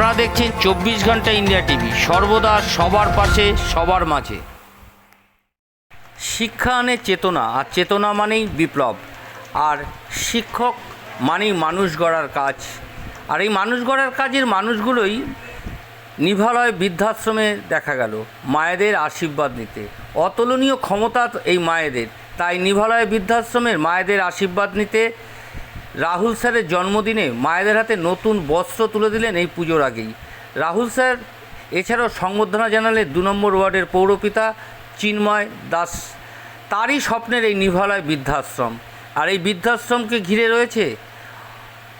আপনারা দেখছেন চব্বিশ ঘণ্টা ইন্ডিয়া টিভি। সর্বদা সবার পাশে, সবার মাঝে। শিক্ষা আনে চেতনা, আর চেতনা মানেই বিপ্লব। আর শিক্ষক মানেই মানুষ গড়ার কাজ। আর এই মানুষ গড়ার কাজের মানুষগুলোই নিভালয় বৃদ্ধাশ্রমে দেখা গেল, মায়েদের আশীর্বাদ নিতে। অতুলনীয় ক্ষমতা এই মায়েদের, তাই নিভালয় বৃদ্ধাশ্রমের মায়েদের আশীর্বাদ নিতে রাহুল স্যারের জন্মদিনে মায়েদের হাতে নতুন বস্ত্র তুলে দিলেন এই পুজোর আগেই। রাহুল স্যার এছাড়াও সংবর্ধনা জানালেন দু নম্বর ওয়ার্ডের পৌরপিতা চিন্ময় দাস। তারই স্বপ্নের এই নিভালয় বৃদ্ধাশ্রম। আর এই বৃদ্ধাশ্রমকে ঘিরে রয়েছে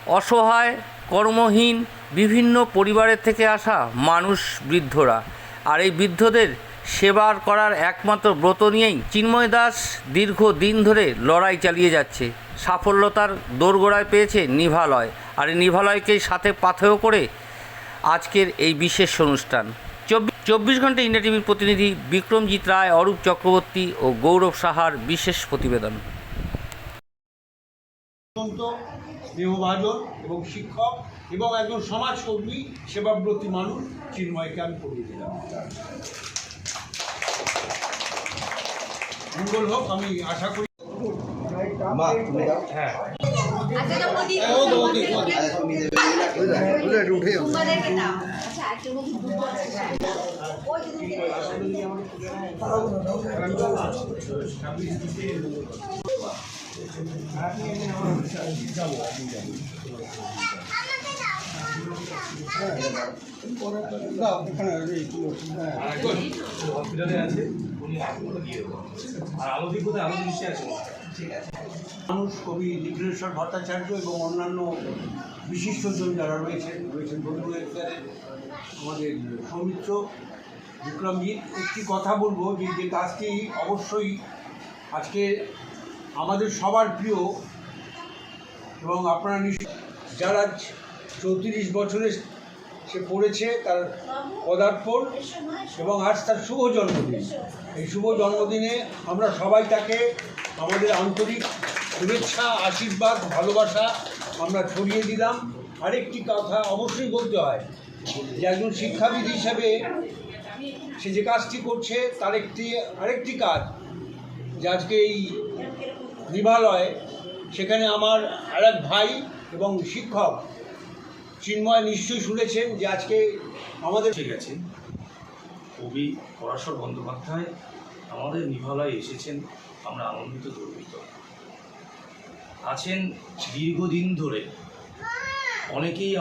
অসহায়, কর্মহীন, বিভিন্ন পরিবারের থেকে আসা মানুষ বৃদ্ধরা। আর এই বৃদ্ধদের সেবার করার একমাত্র ব্রত নিয়েই চিন্ময় দাস দীর্ঘ দিন ধরে লড়াই চালিয়ে যাচ্ছে। সাফল্যতার দোরগোড়ায় পেয়েছে নিভালয়। আর এই নিভালয়কেই সাথে পাথেয় করে আজকের এই বিশেষ অনুষ্ঠান। চব্বিশ ঘণ্টা ইন্ডিয়া টিভির প্রতিনিধি বিক্রমজিৎ রায়, অরূপ চক্রবর্তী ও গৌরব সাহার বিশেষ প্রতিবেদন। স্নেহভাজন এবং শিক্ষক এবং একজন সমাজকর্মী, সেবাব্রতী মানুষ চিন্ময়কে আমি করিয়ে দিলাম মঙ্গল হোক আমি আশা করি আচ্ছা তো মোদি ও বৌদি, বৌদি। তোমাদেরকে দাও আচ্ছা একটু দুটো আছে ওই দুটো হসপিটালে আছে মানুষ, কবি দীঘলেশ্বর ভট্টাচার্য এবং অন্যান্য বিশিষ্টজন যারা রয়েছেন রয়েছেন বন্ধু আমাদের সৌমিত্র বিক্রমজিৎ। একটি কথা বলব যে যে অবশ্যই আজকে আমাদের সবার প্রিয় এবং আপনারা নিশ্চয় যারা চৌত্রিশ বছরে সে পড়েছে তার পদার্পণ এবং আজ তার শুভ জন্মদিন। এই শুভ জন্মদিনে আমরা সবাই তাকে আমাদের আন্তরিক শুভেচ্ছা, আশীর্বাদ, ভালোবাসা আমরা ছড়িয়ে দিলাম। আরেকটি কথা অবশ্যই বলতে হয় যে একজন শিক্ষাবিদ হিসাবে সে যে কাজটি করছে তার একটি, আরেকটি কাজ যে আজকে এই নিভালয় সেখানে আমার আরেক ভাই এবং শিক্ষক চিন্ময় নিশ্চয়ই শুনেছেন যে আজকে আমাদের ঠিক আছে কবি পরাশর বন্দ্যোপাধ্যায় আমাদের নিভালয়ে এসেছেন আমরা আনন্দিত গর্বিত। আছেন দীর্ঘদিন ধরে। অনেকেই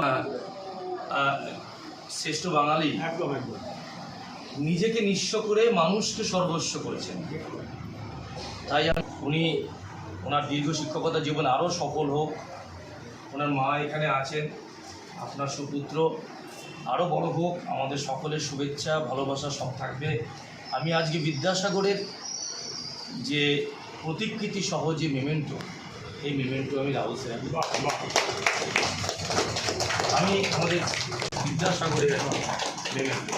শ্রেষ্ঠ বাঙালি। একদম একদম। নিজেকে নিঃস্ব করে মানুষকে সর্বস্ব করেছেন। তাই উনি ওনার দীর্ঘ শিক্ষকতা জীবন আরও সফল হোক ওনার মা এখানে আছেন। আপনার সুপুত্র আরও বড় হোক, আমাদের সকলের শুভেচ্ছা, ভালোবাসা সব থাকবে। আমি আজকে বিদ্যাসাগরের যে প্রতিকৃতি সহ যে মেমেন্টো, এই মেমেন্টো আমি রাহুল স্যার আমি আমাদের বিদ্যাসাগরের মেমেন্টো।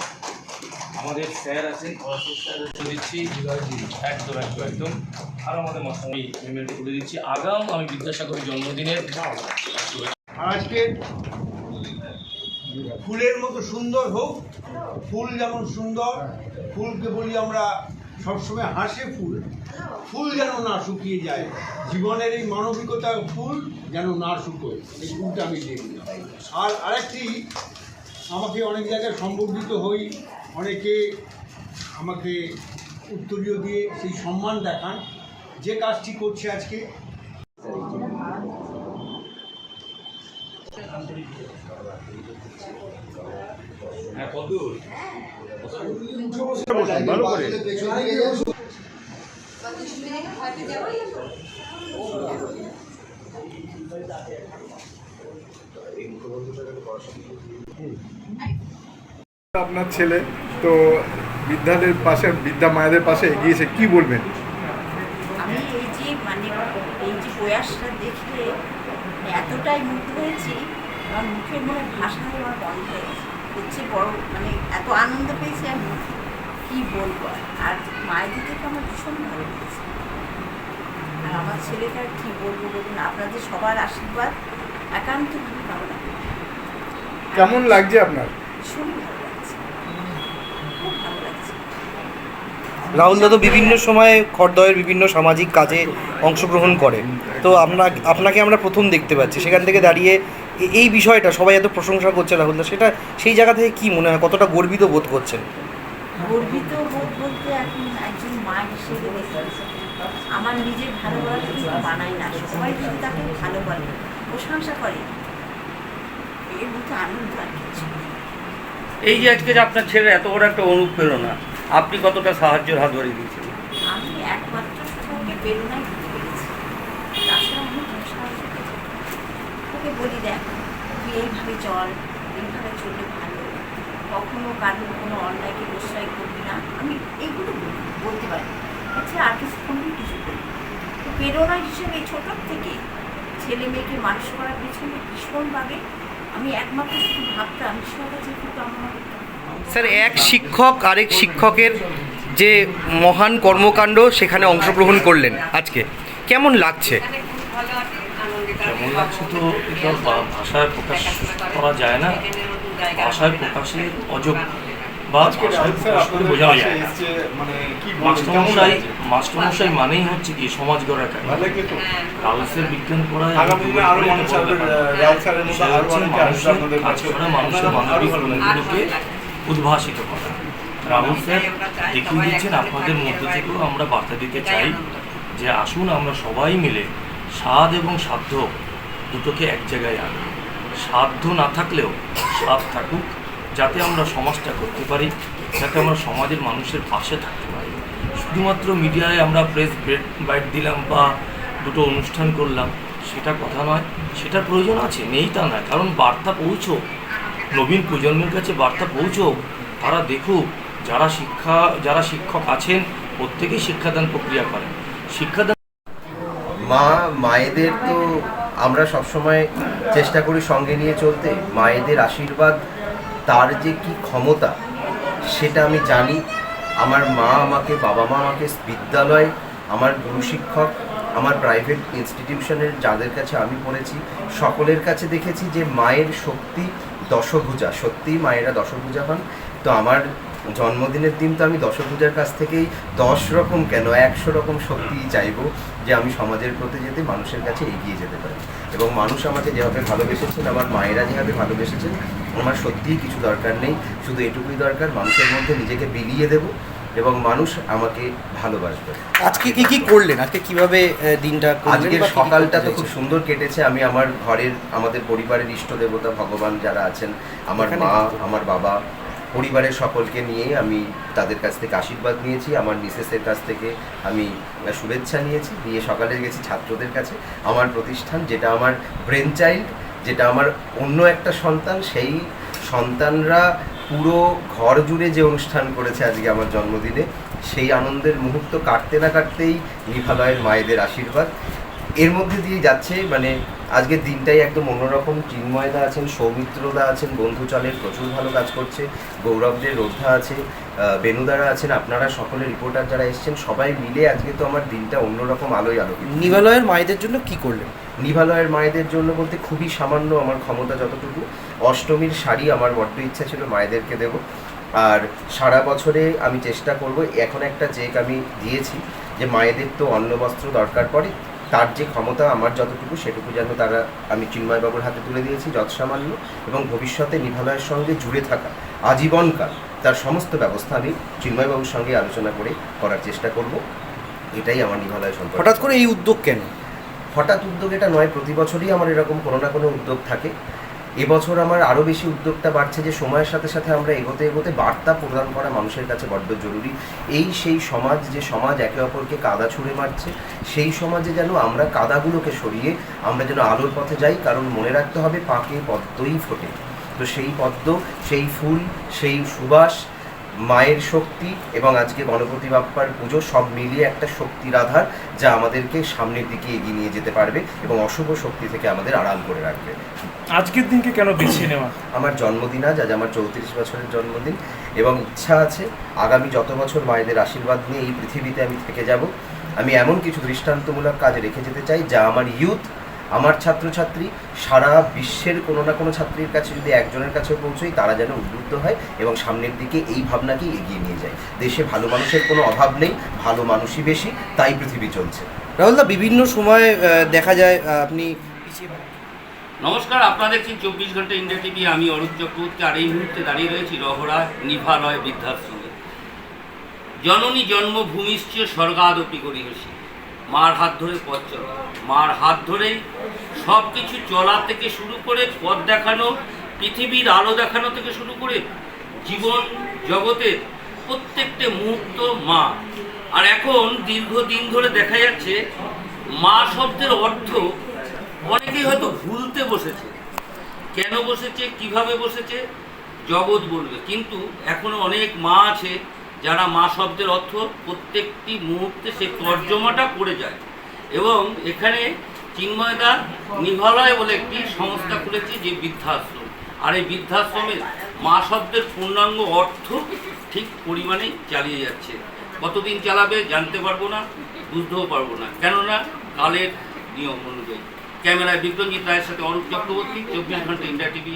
আমাদের স্যার আছেন দিচ্ছি। একদম একদম একদম। আর আমাদের আমি মেমেন্টো তুলে দিচ্ছি। আগাম আমি বিদ্যাসাগরের জন্মদিনের আজকে ফুলের মতো সুন্দর হোক, ফুল যেমন সুন্দর, ফুলকে বলি আমরা সবসময় হাসে ফুল। ফুল যেন না শুকিয়ে যায়, জীবনের এই মানবিকতার ফুল যেন না শুকোয়, এই ফুলটা আমি দেখি। আর আরেকটি, আমাকে অনেক জায়গায় সম্বর্ধিত হই, অনেকে আমাকে উত্তরীয় দিয়ে সেই সম্মান দেখান। যে কাজটি করছে আজকে হয়তো যাব আপনার ছেলে তো বৃদ্ধাদের পাশে, বৃদ্ধা মায়েদের পাশে এগিয়েছে কি বলবেন আমি এই যে মানে এই যে প্রয়াসটা দেখে এতটাই মুগ্ধ হয়েছি, আমার মুখের মনে ভাষা আমার বন্ধ হয়ে গেছে। হচ্ছে বড় মানে এত আনন্দ পেয়েছি আমি কি বলব? আর। মায়ের থেকে আমার ভীষণ ভালো লেগেছে আর আমার ছেলেটা আর কি বলব বলুন? আপনাদের সবার আশীর্বাদ একান্তভাবে ভালো লাগে কেমন লাগছে আপনার? ভীষণ ভালো লাগছে। খুব ভালো লাগছে। রাহুল দাদা বিভিন্ন সময়ে খড়দয়ের বিভিন্ন সামাজিক কাজে অংশগ্রহণ করে। তো আমরা আপনাকে আমরা প্রথম দেখতে পাচ্ছি। সেখান থেকে দাঁড়িয়ে এই বিষয়টা সবাই এত প্রশংসা করছে রাহুল দা। সেটা সেই জায়গা থেকে কি মনে হয়? কতটা গর্বিত বোধ করছেন? গর্বিত বোধ বলতে এখন একজন মা হিসেবে আমার নিজের ভালো বলার কিছু বানাই না। সবাই যদি তাকে ভালো বলে প্রশংসা করে। এর মতো আনন্দ আর কিছু এই যে আজকে আপনার ছেলের এত বড় একটা অনুপ্রেরণা। আপনি কতটা সাহায্যের হাত ধরে দিয়েছেন? আমি একমাত্র শুধু ওকে প্রেরণাই দিতে পেরেছি তাছাড়া আমি কোনো সাহায্য করি না। ওকে বলি দেখ তুই এইভাবে চল এইভাবে চললে ভালো। কখনো কারোর কোনো অন্যায়কে প্রশ্রয় করবি না। আমি এইগুলো বলতে পারি। আচ্ছা আর কিছু কোনো কিছু করি তো প্রেরণা হিসেবে ছোটোর থেকে ছেলে মেয়েকে মানুষ করার পিছনে ভীষণভাবে আমি একমাত্র শুধু ভাবতাম ঈশ্বরের কাছে কামনা করতাম স্যার এক শিক্ষক আরেক শিক্ষকের যে মহান কর্মকাণ্ড সেখানে অংশগ্রহণ করলেন আজকে। কেমন লাগছে? কেমন লাগছে তো এটা ভাষায় প্রকাশ করা যায় না। ভাষায় প্রকাশের অযোগ্য বা ভাষায় প্রকাশ করে বোঝানো যায় না। মানে মানেই হচ্ছে কি সমাজ গড়ার কাজ। বিজ্ঞান পড়ায় মানুষের মানবিক উদ্ভাসিত করা। রাহুল স্যার দেখিয়ে দিচ্ছেন আপনাদের মধ্য থেকেও আমরা বার্তা দিতে চাই যে আসুন আমরা সবাই মিলে স্বাদ এবং সাধ্য দুটোকে এক জায়গায় আনি। সাধ্য না থাকলেও স্বাদ থাকুক, যাতে আমরা সমাজটা করতে পারি, যাতে আমরা সমাজের মানুষের পাশে থাকতে পারি। শুধুমাত্র মিডিয়ায় আমরা প্রেস ব্রেড বাইট দিলাম বা দুটো অনুষ্ঠান করলাম, সেটা কথা নয়, সেটার প্রয়োজন আছে, নেই তা নয়। কারণ বার্তা পৌঁছোক নবীন প্রজন্মের কাছে বার্তা পৌঁছোক তারা দেখুক, যারা শিক্ষা, যারা শিক্ষক আছেন, প্রত্যেকেই শিক্ষাদান প্রক্রিয়া করেন। শিক্ষাদান মা, মায়েদের তো আমরা সবসময় চেষ্টা করি সঙ্গে নিয়ে চলতে। মায়েদের আশীর্বাদ, তার যে কি ক্ষমতা, সেটা আমি জানি। আমার মা আমাকে, বাবা মা আমাকে বিদ্যালয়, আমার গুরু শিক্ষক, আমার প্রাইভেট ইনস্টিটিউশনের যাদের কাছে আমি পড়েছি, সকলের কাছে দেখেছি যে মায়ের শক্তি দশভূজা, সত্যিই মায়েরা দশভূজা হন। তো আমার জন্মদিনের দিন তো আমি দশভুজার কাছ থেকেই দশ রকম কেন একশো রকম শক্তি চাইব যে আমি সমাজের প্রতি যেতে মানুষের কাছে এগিয়ে যেতে পারি। এবং মানুষ আমাকে যেভাবে ভালোবেসেছেন আমার মায়েরা যেভাবে ভালোবেসেছেন আমার সত্যিই কিছু দরকার নেই। শুধু এটুকুই দরকার মানুষের মধ্যে নিজেকে বিলিয়ে দেব এবং মানুষ আমাকে ভালোবাসবে। আজকে কি কি করলেন? আজকে কীভাবে দিনটা আজকের সকালটা তো খুব সুন্দর কেটেছে। আমি আমার ঘরের আমাদের পরিবারের ইষ্ট দেবতা ভগবান যারা আছেন আমার মা আমার বাবা পরিবারের সকলকে নিয়ে আমি তাদের কাছ থেকে আশীর্বাদ নিয়েছি, আমার মিসেসের কাছ থেকে আমি শুভেচ্ছা নিয়েছি। নিয়ে সকালে গেছি ছাত্রদের কাছে। আমার প্রতিষ্ঠান, যেটা আমার ব্রেন চাইল্ড যেটা আমার অন্য একটা সন্তান, সেই সন্তানরা পুরো ঘর জুড়ে যে অনুষ্ঠান করেছে আজকে আমার জন্মদিনে, সেই আনন্দের মুহূর্ত কাটতে না কাটতেই নিভালয়ের মায়েদের আশীর্বাদ। এর মধ্যে দিয়ে যাচ্ছে মানে আজকের দিনটাই একদম অন্যরকম। চিন্ময়দা আছেন সৌমিত্রদা আছেন বন্ধুচলের প্রচুর ভালো কাজ করছে গৌরবদের রোদ্ধা আছে বেনুদারা আছেন আপনারা সকলে রিপোর্টার যারা এসছেন সবাই মিলে আজকে তো আমার দিনটা অন্যরকম আলোয় আলোকিত। নিভালয়ের মায়েদের জন্য কি করলেন? নিভালয়ের মায়েদের জন্য বলতে খুবই সামান্য আমার ক্ষমতা যতটুকু। অষ্টমীর শাড়ি আমার বড্ড ইচ্ছা ছিল মায়েদেরকে দেব। আর সারা বছরে আমি চেষ্টা করব এখন একটা চেক আমি দিয়েছি যে মায়েদের তো অন্ন বস্ত্র দরকার পড়ে তার যে ক্ষমতা আমার যতটুকু সেটুকু যেন তারা আমি চিন্ময়বাবুর হাতে তুলে দিয়েছি যৎসামান্য এবং ভবিষ্যতে নিভালয়ের সঙ্গে জুড়ে থাকা আজীবনকার তার সমস্ত ব্যবস্থা আমি চিন্ময়বাবুর সঙ্গে আলোচনা করে করার চেষ্টা করব। এটাই আমার নিভালয় সম্পর্কে। হঠাৎ করে এই উদ্যোগ কেন? হঠাৎ উদ্যোগ এটা নয় প্রতি বছরই আমার এরকম কোনো না কোনো উদ্যোগ থাকে। এবছর আমার আরও বেশি উদ্যোক্তা বাড়ছে যে সময়ের সাথে সাথে আমরা এগোতে এগোতে বার্তা প্রদান করা মানুষের কাছে বড্ড জরুরি। এই সেই সমাজ, যে সমাজ একে অপরকে কাদা ছুঁড়ে মারছে, সেই সমাজে যেন আমরা কাদাগুলোকে সরিয়ে আমরা যেন আলোর পথে যাই, কারণ মনে রাখতে হবে পাকে পদ্মই ফোটে। তো সেই পদ্ম, সেই ফুল, সেই সুবাস মায়ের শক্তি এবং আজকে গণপতি বাপ্পার পুজো সব মিলিয়ে একটা শক্তির আধার যা আমাদেরকে সামনের দিকে এগিয়ে নিয়ে যেতে পারবে এবং অশুভ শক্তি থেকে আমাদের আড়াল করে রাখবে। আজকের দিনকে কেন বেছে নেওয়া? আমার জন্মদিন আজ আজ আমার চৌত্রিশ বছরের জন্মদিন এবং ইচ্ছা আছে আগামী যত বছর মায়েদের আশীর্বাদ নিয়ে এই পৃথিবীতে আমি থেকে যাব আমি এমন কিছু দৃষ্টান্তমূলক কাজ রেখে যেতে চাই যা আমার ইউথ আমার ছাত্রছাত্রী সারা বিশ্বের কোনো না কোনো ছাত্রীর কাছে যদি একজনের কাছে পৌঁছই তারা যেন উদ্বুদ্ধ হয় এবং সামনের দিকে এই ভাবনাকেই এগিয়ে নিয়ে যায়। দেশে ভালো মানুষের কোনো অভাব নেই ভালো মানুষই বেশি তাই পৃথিবী চলছে। রাহুলদা বিভিন্ন সময় আহ, দেখা যায় আপনি পিছিয়ে নমস্কার আপনারা দেখছেন চব্বিশ ঘণ্টা ইন্ডিয়া টিভি আমি অরূপ চক্রবর্তী আর এই মুহূর্তে দাঁড়িয়ে রয়েছি রহরা নিভালয় বৃদ্ধাশ্রমে। জননী জন্মভূমিশ্চ স্বর্গাদপি গরিহসী মার হাত ধরে পথ চলা। মার হাত ধরেই সব কিছু চলা থেকে শুরু করে পথ দেখানো, পৃথিবীর আলো দেখানো থেকে শুরু করে জীবন, জগতের প্রত্যেকটা মুহূর্ত মা। আর এখন দীর্ঘদিন ধরে দেখা যাচ্ছে, মা শব্দের অর্থ অনেকেই হয়তো ভুলতে বসেছে। কেন বসেছে, কীভাবে বসেছে, জগৎ বলবে। কিন্তু এখনও অনেক মা আছে যারা মা শব্দের অর্থ প্রত্যেকটি মুহূর্তে সে তর্জমাটা করে যায়। এবং এখানে চিন্ময়দা নিভালয় বলে একটি সংস্থা খুলেছে যে বৃদ্ধাশ্রম। আর এই বৃদ্ধাশ্রমের মা শব্দের পূর্ণাঙ্গ অর্থ ঠিক পরিমাণেই চালিয়ে যাচ্ছে। কতদিন চালাবে জানতে পারব না, বুঝতেও পারব না। কেননা কালের নিয়ম অনুযায়ী। ক্যামেরায় বিক্রমজিৎ রায়ের সাথে অরূপ চক্রবর্তী, চব্বিশ ঘণ্টা ইন্ডিয়া টিভি